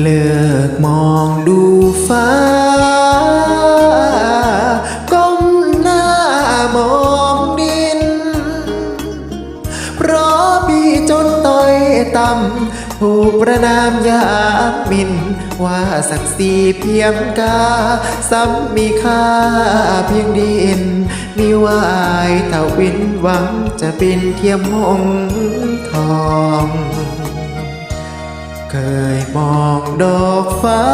เลิกมองดูฟ้า ก้มหน้ามองดิน เพราะพี่จนต้อยต่ำถูกประนามยากมิน ว่าศักดิ์ศรีเพียงกา ซ้ำมีค่าเพียงดินนิวายเต่าวินหวังจะบินเทียมมงทองเคยมอง ดอกฟ้า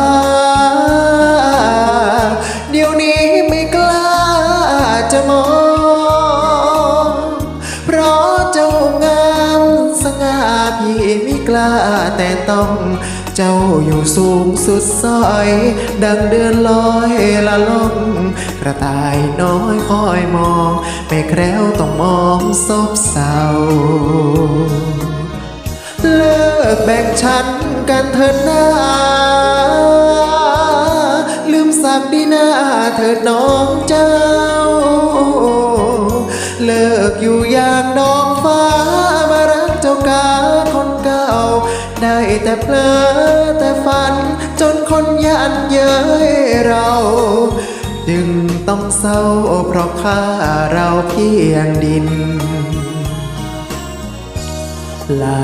เดี๋ยวนี้ไม่กล้าจะมอง เพราะเจ้างามสง่าพี่ไม่กล้าแต่ต้องเจ้าอยู่สูงสุดซอย ดังเดือนลอยละล่องกระต่ายน้อยคอยมอง ไม่แคล้วต้องมองซบเศร้าเลิ กแบ่งชั้นกันเถิดหน้า ลืมสักดีหน้าเถิดน้องเจ้า เลิกอยู่อย่างน้องฟ้ามารักเจ้ากาคนเก่า ได้แต่เพลอแต่ฝัน จนคนยันเย้ยเรา จึงต้องเศร้าเพราะค่าเราเพียงดิน ลา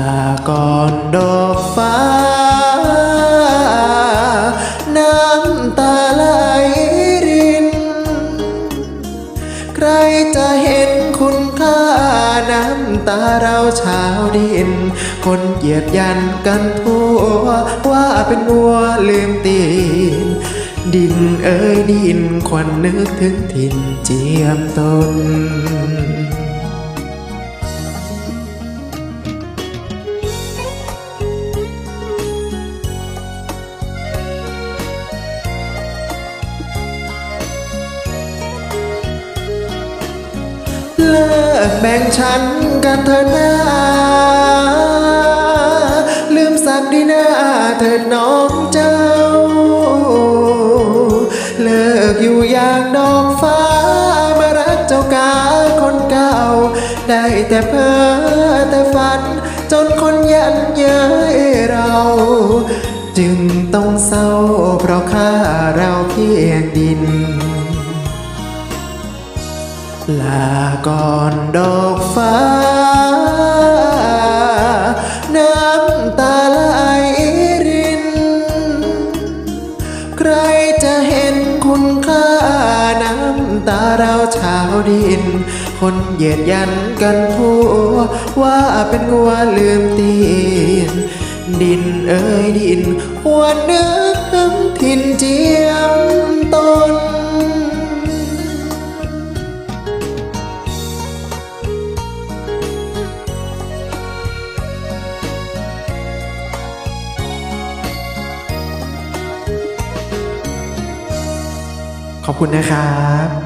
ก่อนดอกฟ้า น้ำตาไหลริน ใครจะเห็นคุณค่าน้ำตาเราชาวดิน คนเหยียดยันกันทั่ว ว่าเป็นวัวลืมตีน ดินเอ้ยดินควันนึกถึงถิ่นเจียมตน ลิกแบ่งชั้นกันเถิดนาลืมสักดีหน้าเถิดน้องเจ้า เลิกอยู่อย่างดอกฟ้ามารักเจ้ากาคนเก่า ได้แต่เพ้อแต่ฝัน จนคนยันเย้ยเรา จึงต้องเศร้าเพราะค่าเราเพียงดิน ลาก่อนดอกฟ้า น้ำตาไหลริน ใครจะเห็นคุณค่าน้ำตาเราชาวดิน คนเหยียดยันกันทั่วว่าเป็นงัวลืมตีน ดินเอ้ยดินควรนึกถึงถิ่นเจีย ขอบคุณนะครับ